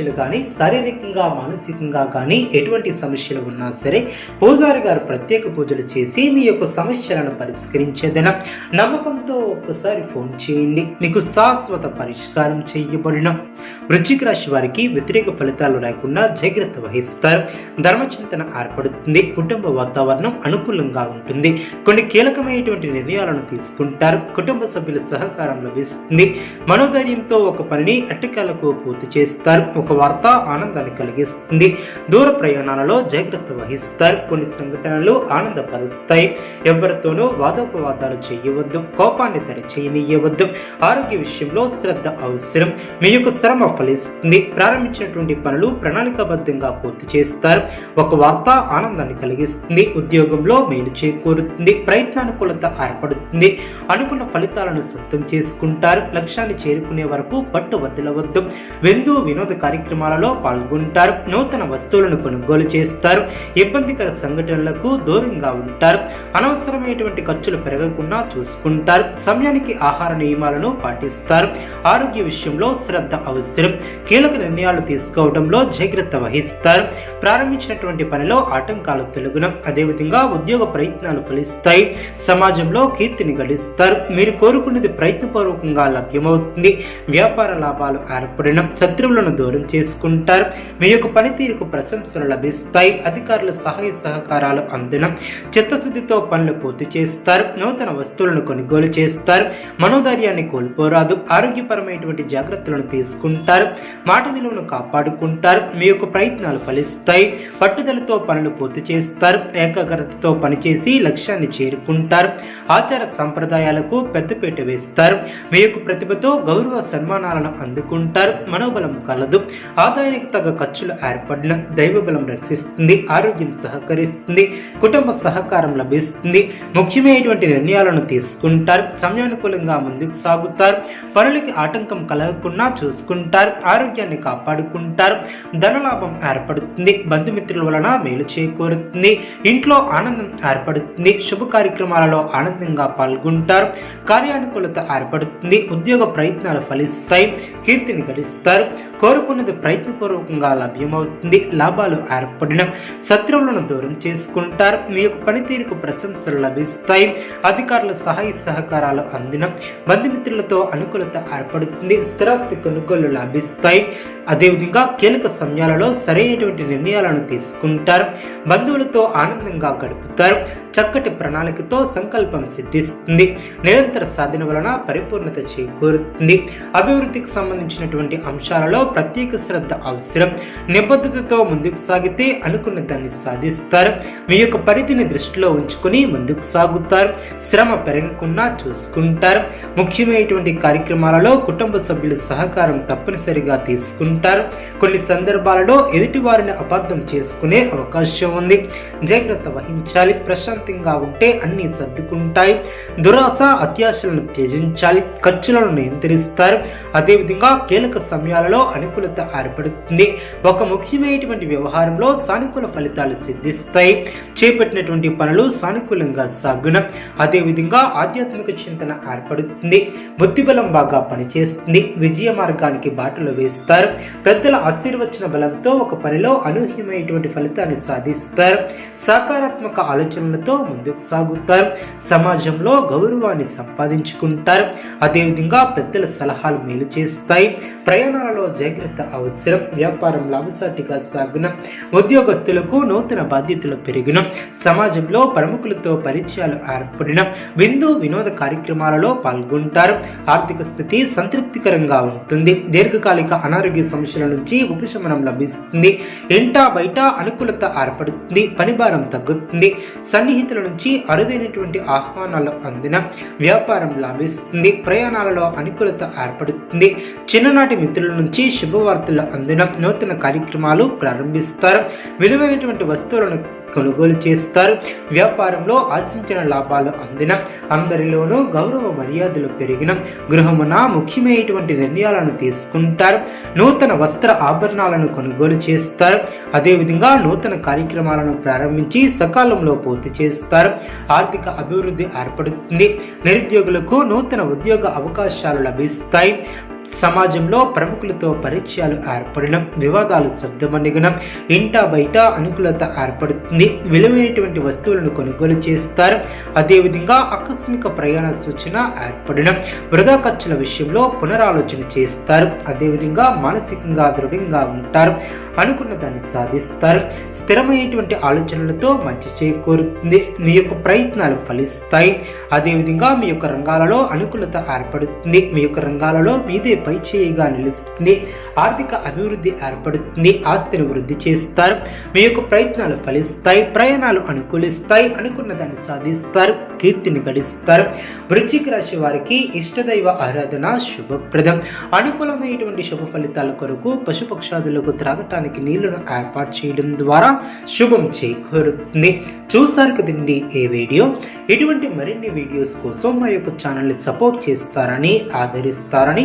సమస్యలు కానీ శారీరకంగా మానసికంగా కానీ ఎటువంటి సమస్యలు ఉన్నా సరే పూజారి గారు ప్రత్యేక పూజలు చేసి మీ యొక్క సమస్యలను పరిష్కరించేదన. నమ్మకంతో ఒక్కసారి ఫోన్ చేయండి. మీకు శాశ్వత పరిష్కారం చేయబడిన వృశ్చిక రాశి వారికి వ్యతిరేక ఫలితాలు లేకుండా జాగ్రత్త వహిస్తారు. ధర్మచింతన ఏర్పడుతుంది. కుటుంబ వాతావరణం అనుకూలంగా ఉంటుంది. కొన్ని కీలకమైనటువంటి నిర్ణయాలను తీసుకుంటారు. కుటుంబ సభ్యుల సహకారం లభిస్తుంది. మనోధైర్యంతో ఒక పనిని అట్టకాలకు పూర్తి చేస్తారు. ఒక వార్త ఆనందాన్ని కలిగిస్తుంది. దూర ప్రయాణాలలో జాగ్రత్త వహిస్తారు. కొన్ని సంఘటనలు ఆనందపరుస్తాయి. ఎవరితోనూ వాదోపవాదాలు చేయవద్దు. కోపాన్ని తరి చేయనీయవద్దు ఆరోగ్య విషయంలో శ్రద్ధ అవసరం. మీ యొక్క శ్రమ ఫలిస్తుంది. ప్రారంభించినటువంటి పనులు ప్రణాళికాబద్ధంగా పూర్తి చేస్తారు. ఒక వార్త ఆనందాన్ని కలిగిస్తుంది. ఉద్యోగంలో మేలు చేకూరుతుంది. ప్రయత్నానుకూలత ఏర్పడుతుంది. అనుకున్న ఫలితాలను సొంతం చేసుకుంటారు. లక్ష్యాన్ని చేరుకునే వరకు పట్టు వదిలవద్దు వెందు వినోద కార్యక్రమాలలో పాల్గొంటారు. నూతన వస్తువులను కొనుగోలు చేస్తారు. ఇబ్బందికర సంఘటనలకు దూరంగా ఉంటారు. అనవసరమైనటువంటి ఖర్చులు పెరగకుండా చూసుకుంటారు. సమయానికి ఆహార నియమాలను పాటిస్తారు. ఆరోగ్య విషయంలో శ్రద్ధ అవసరం. కీలక నిర్ణయాలు తీసుకోవడంలో జాగ్రత్త వహిస్తారు. ప్రారంభించినటువంటి పనిలో ఆటంకాలు తొలగిన. అదేవిధంగా ఉద్యోగ ప్రయత్నాలు ఫలిస్తాయి. సమాజంలో కీర్తిని గడిస్తారు. మీరు కోరుకున్నది ప్రయత్నపూర్వకంగా లభ్యమవుతుంది. వ్యాపార లాభాలు ఏర్పడిన. శత్రువులను దూరం చేసుకుంటారు. మీ యొక్క పనితీరుకు ప్రశంసలు లభిస్తాయి. అధికారుల సహాయ సహకారాలు అందున చిత్తశుద్ధితో పనులు పూర్తి చేస్తారు. నూతన వస్తువులను కొనుగోలు చేస్తారు. మనోధైర్యాన్ని కోల్పోరాదు. ఆరోగ్యపరమైనటువంటి జాగ్రత్తలను తీసుకుంటారు. మాట విలువను కాపాడుకుంటారు. మీ యొక్క ప్రయత్నాలు ఫలిస్తాయి. పట్టుదలతో పనులు పూర్తి చేస్తారు. ఏకాగ్రతతో పనిచేసి లక్ష్యాన్ని చేరుకుంటారు. ఆచార సంప్రదాయాలకు పెద్దపీట వేస్తారు. మీ యొక్క ప్రతిభతో గౌరవ సన్మానాలను అందుకుంటారు. మనోబలం కలదు. ఆదాయానికి తగ్గ ఖర్చులు ఏర్పడిన దైవబలం రక్షిస్తుంది ఆరోగ్యం సహకరిస్తుంది కుటుంబ సహకారం లభిస్తుంది. ముఖ్యమైనటువంటి నిర్ణయాలను తీసుకుంటారు సమయానుకూలంగా ముందుకు సాగుతారు పనులకి ఆటంకం కలగకుండా చూసుకుంటారు ఆరోగ్యాన్ని కాపాడుకుంటారు ధనలాభం ఏర్పడుతుంది బంధుమిత్రుల వలన మేలు చేకూరుతుంది ఇంట్లో ఆనందం ఏర్పడుతుంది శుభ కార్యక్రమాలలో ఆనందంగా పాల్గొంటారు కార్యానుకూలత ఏర్పడుతుంది ఉద్యోగ ప్రయత్నాలు ఫలిస్తాయి కీర్తిని గడిస్తారు కోరుకున్న కోరుకున్నది ప్రయత్నపూర్వకంగా లభ్యమవుతుంది. లాభాలు ఏర్పడిన శత్రువులను దూరం చేసుకుంటారు. మీ యొక్క పనితీరుకు ప్రశంసలు లభిస్తాయి. అధికారుల సహాయ సహకారాలు అందిన బంధుమిత్రులతో అనుకూలత ఏర్పడుతుంది. స్థిరాస్తి కొనుగోలు లభిస్తాయి. అదేవిధంగా కీలక సమయాలలో సరైనటువంటి నిర్ణయాలను తీసుకుంటారు. బంధువులతో ఆనందంగా గడుపుతారు. చక్కటి ప్రణాళికతో సంకల్పం సిద్ధిస్తుంది. నిరంతర సాధన వలన పరిపూర్ణత చేకూరుతుంది. అభివృద్ధికి సంబంధించినటువంటి అంశాలలో ప్రత్యేక శ్రద్ధ అవసరం. నిబద్ధతతో ముందుకు సాగితే అనుకున్న దాన్ని సాధిస్తారు. మీ యొక్క పరిధిని దృష్టిలో ఉంచుకొని ముందుకు సాగుతారు. శ్రమ పెరగకుండా చూసుకుంటారు. ముఖ్యమైనటువంటి కార్యక్రమాలలో కుటుంబ సభ్యుల సహకారం తప్పనిసరిగా తీసుకుంటారు. ఉంటారు. కొన్ని సందర్భాలలో ఎదుటి వారిని చేసుకునే అవకాశం ఉంది. జాగ్రత్త వహించాలి. ప్రశాంతంగా ఉంటే అన్ని సర్దుకుంటాయి. దురాశ అత్యాశలను త్యజించాలి. ఖర్చులను నియంత్రిస్తారు. అదేవిధంగా కీలక సమయాలలో అనుకూలత ఏర్పడుతుంది. ఒక ముఖ్యమైనటువంటి వ్యవహారంలో సానుకూల ఫలితాలు సిద్ధిస్తాయి. చేపట్టినటువంటి పనులు సానుకూలంగా సాగున. అదేవిధంగా ఆధ్యాత్మిక చింతన ఏర్పడుతుంది. బుద్ధిబలం బాగా పనిచేస్తుంది. విజయ మార్గానికి బాటలు వేస్తారు. పెద్దల ఆశీర్వచన బలంతో ఒక పనిలో అనూహ్యమైనటువంటి ఫలితాన్ని సాధిస్తారు. సకారాత్మక ఆలోచనలతో ముందుకు సాగుతారు. సమాజంలో గౌరవాన్ని సంపాదించుకుంటారు. అదేవిధంగా పెద్దల సలహాలు మేలు చేస్తాయి. ప్రయాణాలలో జాగ్రత్త అవసరం. వ్యాపారం లాభసాటిగా సాగున. ఉద్యోగస్తులకు నూతన బాధ్యతలు పెరిగిన. సమాజంలో ప్రముఖులతో పరిచయాలు ఏర్పడిన. విందు వినోద కార్యక్రమాలలో పాల్గొంటారు. ఆర్థిక స్థితి సంతృప్తికరంగా ఉంటుంది. దీర్ఘకాలిక అనారోగ్య సమస్యల నుంచి ఉపశమనం లభిస్తుంది. ఇంట బయట అనుకూలత ఏర్పడుతుంది పనిభారం తగ్గుతుంది. సన్నిహితుల నుంచి అరుదైనటువంటి ఆహ్వానాలు అందిన వ్యాపారం లాభిస్తుంది. ప్రయాణాలలో అనుకూలత ఏర్పడుతుంది. చిన్ననాటి మిత్రుల నుంచి శుభవార్తలు అందిన నూతన కార్యక్రమాలు ప్రారంభిస్తారు. విలువైనటువంటి వస్తువులను కొనుగోలు చేస్తారు. వ్యాపారంలో ఆశించిన లాభాలు అందిన అందరిలోనూ గౌరవ మర్యాదలు పెరిగిన గృహమున ముఖ్యమైనటువంటి నిర్ణయాలను తీసుకుంటారు. నూతన వస్త్ర ఆభరణాలను కొనుగోలు చేస్తారు. అదేవిధంగా నూతన కార్యక్రమాలను ప్రారంభించి సకాలంలో పూర్తి చేస్తారు. ఆర్థిక అభివృద్ధి ఏర్పడుతుంది. నిరుద్యోగులకు నూతన ఉద్యోగ అవకాశాలు లభిస్తాయి. సమాజంలో ప్రముఖులతో పరిచయాలు ఏర్పడడం వివాదాలు శబ్దమణిగనం ఇంట బయట అనుకూలత ఏర్పడుతుంది. విలువైనటువంటి వస్తువులను కొనుగోలు చేస్తారు. అదేవిధంగా ఆకస్మిక ప్రయాణ సూచన ఏర్పడడం వృధా ఖర్చుల విషయంలో పునరాలోచన చేస్తారు. అదేవిధంగా మానసికంగా దృఢంగా ఉంటారు. అనుకున్న దాన్ని సాధిస్తారు. స్థిరమైనటువంటి ఆలోచనలతో మంచి చేకూరుతుంది. మీ యొక్క ప్రయత్నాలు ఫలిస్తాయి. అదేవిధంగా మీ యొక్క రంగాలలో అనుకూలత ఏర్పడుతుంది. మీ యొక్క రంగాలలో మీదే పై చేయిగా నిలుస్తుంది. ఆర్థిక అభివృద్ధి ఏర్పడుతుంది ఆస్తిని వృద్ధి చేస్తారు మీ యొక్క ప్రయత్నాలు ఫలిస్తాయి ప్రయాణాలు అనుకూలిస్తాయి అనుకున్న దాన్ని సాధిస్తారు కీర్తిని గడిస్తారు. వృశ్చిక రాశి వారికి ఇష్టదైవ ఆరాధన శుభప్రదం. అనుకూలమైనటువంటి శుభ ఫలితాల కొరకు పశుపక్షాదులకు త్రాగటానికి నీళ్ళను ఏర్పాటు చేయడం ద్వారా శుభం చేకూరుతుంది. చూసారు కదండి ఏ వీడియో? ఇటువంటి మరిన్ని వీడియోస్ కోసం మా యొక్క ఛానల్ని సపోర్ట్ చేస్తారని ఆదరిస్తారని